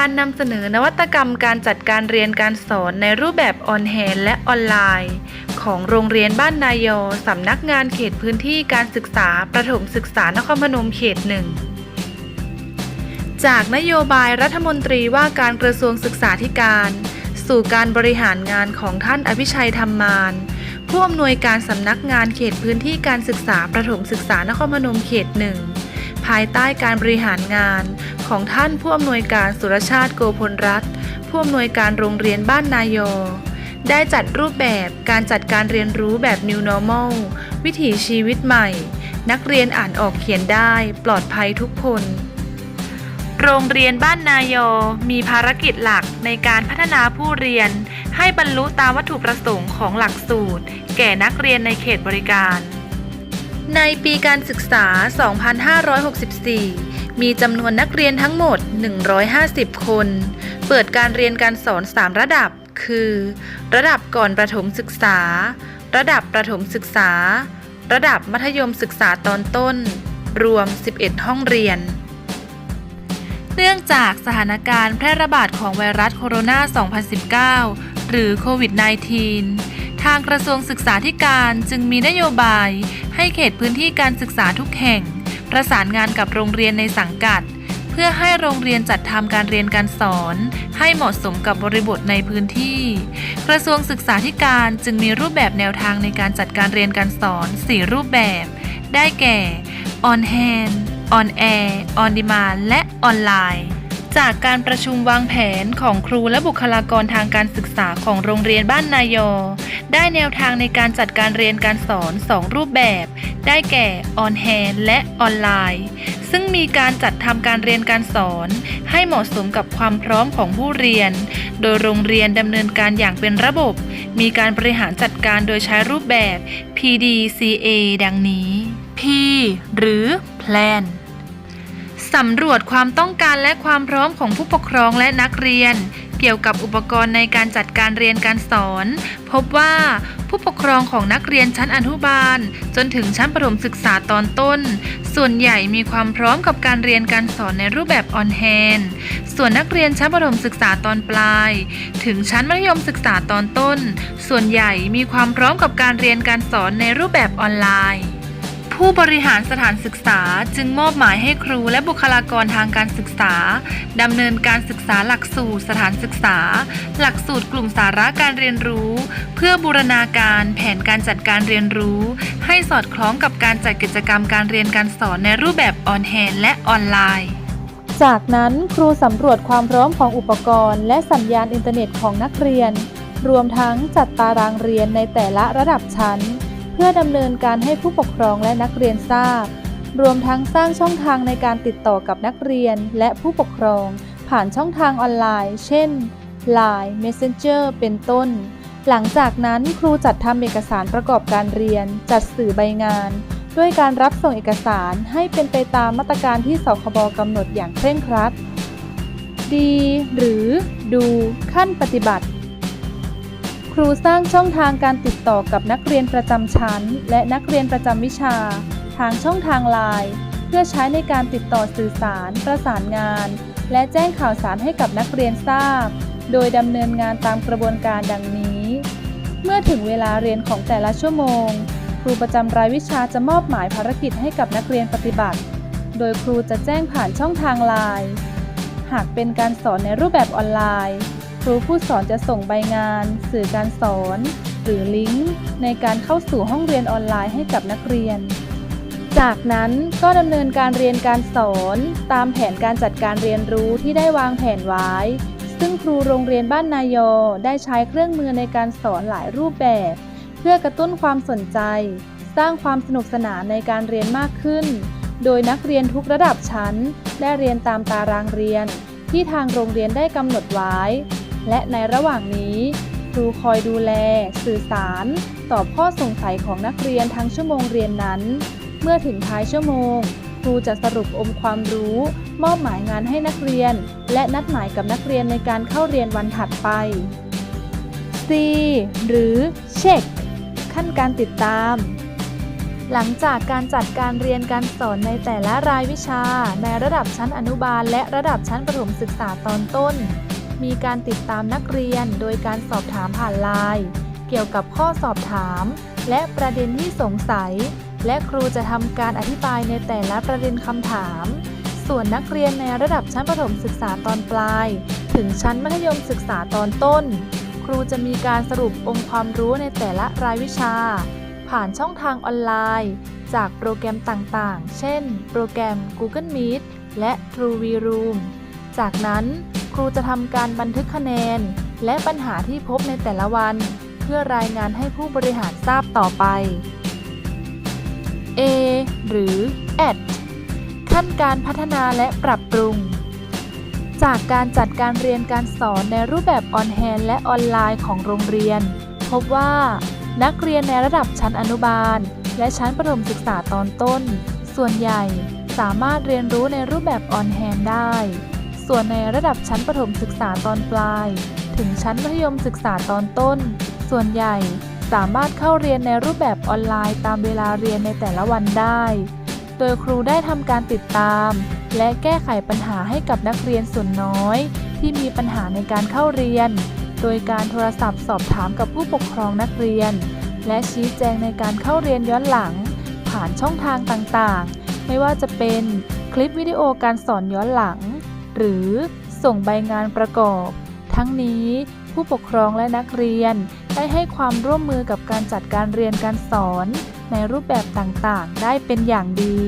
การนำเสนอนวัตกรรมการจัดการเรียนการสอนในรูปแบบออนแฮนและออนไลน์ ของโรงเรียนบ้านนายอสำนักงานเขตพื้นที่การศึกษาประถมศึกษานครพนมเขตหนึ่งจากนโยบายรัฐมนตรีว่าการกระทรวงศึกษาธิการ สู่การบริหารงานของท่านอภิชัยธรรมาน ผู้อำนวยการสำนักงานเขตพื้นที่การศึกษาประถมศึกษานครพนมเขตหนึ่งภายใต้การบริหารงาน ของท่านผู้อำนวยการสุรชาติโกพลรัตน์ผู้อำนวยการโรงเรียนบ้านนายอ ได้จัดรูปแบบการจัดการเรียนรู้แบบ New Normal วิถีชีวิตใหม่ นักเรียนอ่านออกเขียนได้ปลอดภัยทุกคน โรงเรียนบ้านนายอมีภารกิจหลักในการพัฒนาผู้เรียน ให้บรรลุตามวัตถุประสงค์ของหลักสูตร แก่นักเรียนในเขตบริการในปีการศึกษา 2564 มีจำนวนนักเรียนทั้งหมด 150 คน เปิดการเรียนการสอน 3 ระดับ คือ ระดับก่อนประถมศึกษา ระดับประถมศึกษา ระดับมัธยมศึกษาตอนต้น รวม 11 ห้องเรียน เนื่องจากสถานการณ์แพร่ระบาดของไวรัสโคโรนา 2019 หรือโควิด -19 ทางกระทรวงศึกษาธิการจึงมีนโยบายให้เขตพื้นที่การศึกษาทุกแห่ง ประสานงานกับโรงเรียนในสังกัด เพื่อให้โรงเรียนจัดทำการเรียนการสอน ให้เหมาะสมกับบริบทในพื้นที่ กระทรวงศึกษาธิการจึงมีรูปแบบแนวทางในการจัดการเรียนการสอน 4 รูปแบบ ได้แก่ on hand on air on demand และออนไลน์ จากการประชุมวางแผนของครูและบุคลากรทางการศึกษาของโรงเรียนบ้านนายอ ได้แนวทางในการจัดการเรียนการสอน 2 รูปแบบ ได้แก่ on hand และออนไลน์ ซึ่งมีการจัดทำการเรียนการสอน ให้เหมาะสมกับความพร้อมของผู้เรียน โดยโรงเรียนดำเนินการอย่างเป็นระบบ มีการบริหารจัดการโดยใช้รูปแบบ PDCA ดังนี้ P หรือ Plan สำรวจความต้องการและความพร้อมของผู้ปกครองและนักเรียน เกี่ยวกับอุปกรณ์ในการจัดการเรียนการสอน พบว่าผู้ปกครองของนักเรียนชั้นอนุบาล จนถึงชั้นประถมศึกษาตอนต้น ส่วนใหญ่มีความพร้อมกับการเรียนการสอนในรูปแบบออนแฮนส่วนนักเรียนชั้นประถมศึกษาตอนปลาย ถึงชั้นมัธยมศึกษาตอนต้น ส่วนใหญ่มีความพร้อมกับการเรียนการสอนในรูปแบบออนไลน์ ผู้บริหารสถานศึกษาจึงมอบหมายให้ครูและบุคลากรทางการศึกษาดำเนินการศึกษาหลักสูตรสถานศึกษา หลักสูตรกลุ่มสาระการเรียนรู้ เพื่อบูรณาการแผนการจัดการเรียนรู้ ให้สอดคล้องกับการจัดกิจกรรมการเรียนการสอนในรูปแบบออนแฮนและออนไลน์ จากนั้นครูสำรวจความพร้อมของอุปกรณ์ และสัญญาณอินเทอร์เน็ตของนักเรียน รวมทั้งจัดตารางเรียนในแต่ละระดับชั้น พื่อดำเนินการให้ผู้ปกครองและนักเรียนทราบ รวมทั้งสร้างช่องทางในการติดต่อกับนักเรียนและผู้ปกครอง ผ่านช่องทางออนไลน์ เช่น Line Messenger เป็นต้น หลังจากนั้นครูจัดทำเอกสารประกอบการเรียน จัดสื่อใบงาน ด้วยการรับส่งเอกสารให้เป็นไปตามมาตรการที่สคบกำหนดอย่างเคร่งครัด ดี หรือดูขั้นปฏิบัติ ครูสร้างช่องทางการติดต่อกับนักเรียนประจำชั้น และนักเรียนประจำวิชา ทางช่องทางไลน์เพื่อใช้ในการติดต่อสื่อสาร ประสานงาน และแจ้งข่าวสารให้กับนักเรียนทราบ โดยดำเนินงานตามกระบวนการดังนี้ เมื่อถึงเวลาเรียนของแต่ละชั่วโมง ครูประจำรายวิชาจะมอบหมายภารกิจให้กับนักเรียนปฏิบัติ โดยครูจะแจ้งผ่านช่องทางไลน์หากเป็นการสอนในรูปแบบออนไลน์ ครูผู้สอนจะส่งใบงาน สื่อการสอน หรือลิงก์ในการเข้าสู่ห้องเรียนออนไลน์ให้กับนักเรียน จากนั้นก็ดำเนินการเรียนการสอน ตามแผนการจัดการเรียนรู้ที่ได้วางแผนไว้ ซึ่งครูโรงเรียนบ้านนายอได้ใช้เครื่องมือในการสอนหลายรูปแบบ เพื่อกระตุ้นความสนใจ สร้างความสนุกสนานในการเรียนมากขึ้น โดยนักเรียนทุกระดับชั้น ได้เรียนตามตารางเรียนที่ทางโรงเรียนได้กำหนดไว้ และในระหว่างนี้ ครูคอยดูแล สื่อสาร ตอบข้อสงสัยของนักเรียนทั้งชั่วโมงเรียนนั้น เมื่อถึงท้ายชั่วโมง ครูจะสรุปอมความรู้ มอบหมายงานให้นักเรียน และนัดหมายกับนักเรียนในการเข้าเรียนวันถัดไป C หรือ Check ขั้นการติดตาม หลังจากการจัดการเรียนการสอนในแต่ละรายวิชา ในระดับชั้นอนุบาลและระดับชั้นประถมศึกษาตอนต้น มีการติดตามนักเรียนโดยการสอบถามผ่านไลน์เกี่ยวกับข้อสอบถาม และประเด็นที่สงสัย และครูจะทำการอธิบายในแต่ละประเด็นคำถาม ส่วนนักเรียนในระดับชั้นประถมศึกษาตอนปลาย ถึงชั้นมัธยมศึกษาตอนต้น ครูจะมีการสรุปองค์ความรู้ในแต่ละรายวิชา ผ่านช่องทางออนไลน์ จากโปรแกรมต่างๆ เช่น โปรแกรม Google Meet และ TrueV Room จากนั้น ครูจะทำการบันทึกคะแนน และปัญหาที่พบในแต่ละวัน เพื่อรายงานให้ผู้บริหารทราบต่อไป A หรือ at ขั้นการพัฒนาและปรับปรุง จากการจัดการเรียนการสอนในรูปแบบออนแฮนและออนไลน์ของโรงเรียน พบว่า นักเรียนในระดับชั้นอนุบาล และชั้นประถมศึกษาตอนต้น ส่วนใหญ่สามารถเรียนรู้ในรูปแบบออนแฮนได้ ส่วนในระดับชั้นประถมศึกษาตอนปลาย ถึงชั้นมัธยมศึกษาตอนต้น ส่วนใหญ่สามารถเข้าเรียนในรูปแบบออนไลน์ตามเวลาเรียนในแต่ละวันได้ โดยครูได้ทำการติดตาม และแก้ไขปัญหาให้กับนักเรียนส่วนน้อย ที่มีปัญหาในการเข้าเรียน โดยการโทรศัพท์สอบถามกับผู้ปกครองนักเรียน และชี้แจงในการเข้าเรียนย้อนหลัง ผ่านช่องทางต่างๆ ไม่ว่าจะเป็นคลิปวิดีโอการสอนย้อนหลัง หรือส่งใบงานประกอบ ทั้งนี้ผู้ปกครองและนักเรียนได้ให้ความร่วมมือกับการจัดการเรียนการสอนในรูปแบบต่างๆ ได้เป็นอย่างดี